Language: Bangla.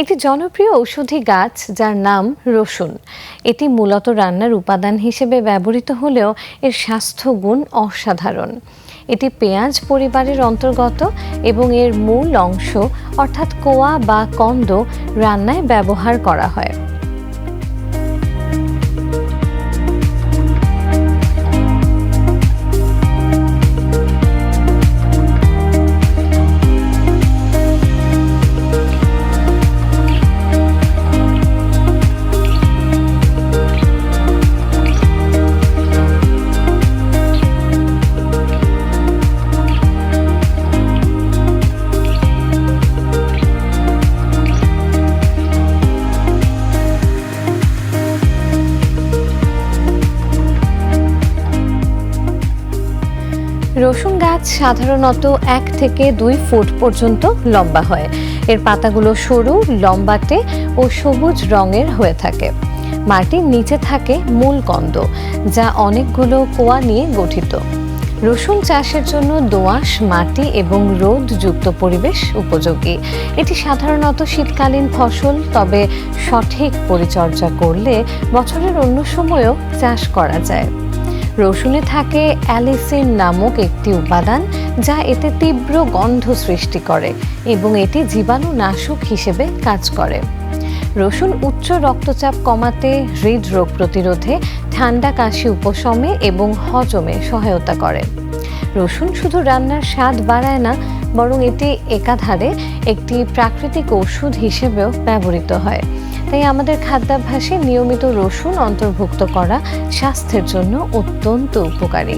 একটি জনপ্রিয় ঔষধি গাছ যার নাম রসুন। এটি মূলত রান্নার উপাদান হিসেবে ব্যবহৃত হলেও এর স্বাস্থ্যগুণ অসাধারণ। এটি পেঁয়াজ পরিবারের অন্তর্গত এবং এর মূল অংশ, অর্থাৎ কোয়া বা কন্দ, রান্নায় ব্যবহার করা হয়। রসুন গাছ সাধারণত এক থেকে দুই ফুট পর্যন্ত লম্বা হয়। এর পাতাগুলো সরু, লম্বাটে ও সবুজ রঙের হয়ে থাকে। মাটির নিচে থাকে মূল কন্দ, যা অনেকগুলো কোয়া নিয়ে গঠিত। রসুন চাষের জন্য দোআঁশ, মাটি এবং রোদযুক্ত পরিবেশ উপযোগী। এটি সাধারণত শীতকালীন ফসল, তবে সঠিক পরিচর্যা করলে বছরের অন্য সময়েও চাষ করা যায়। রসুনে থাকে অ্যালিসিন নামক একটি উপাদান যা এতে তীব্র গন্ধ সৃষ্টি করে এবং এটি জীবাণুনাশক হিসেবে কাজ করে। রসুন উচ্চ রক্তচাপ কমাতে, হৃদরোগ প্রতিরোধে, ঠান্ডা কাশি উপশমে এবং হজমে সহায়তা করে। রসুন শুধু রান্নার স্বাদ বাড়ায় না, বরং এটি একাধারে একটি প্রাকৃতিক ওষুধ হিসেবেও ব্যবহৃত হয়। তাই আমাদের খাদ্যাভ্যাসে নিয়মিত রসুন অন্তর্ভুক্ত করা স্বাস্থ্যের জন্য অত্যন্ত উপকারী।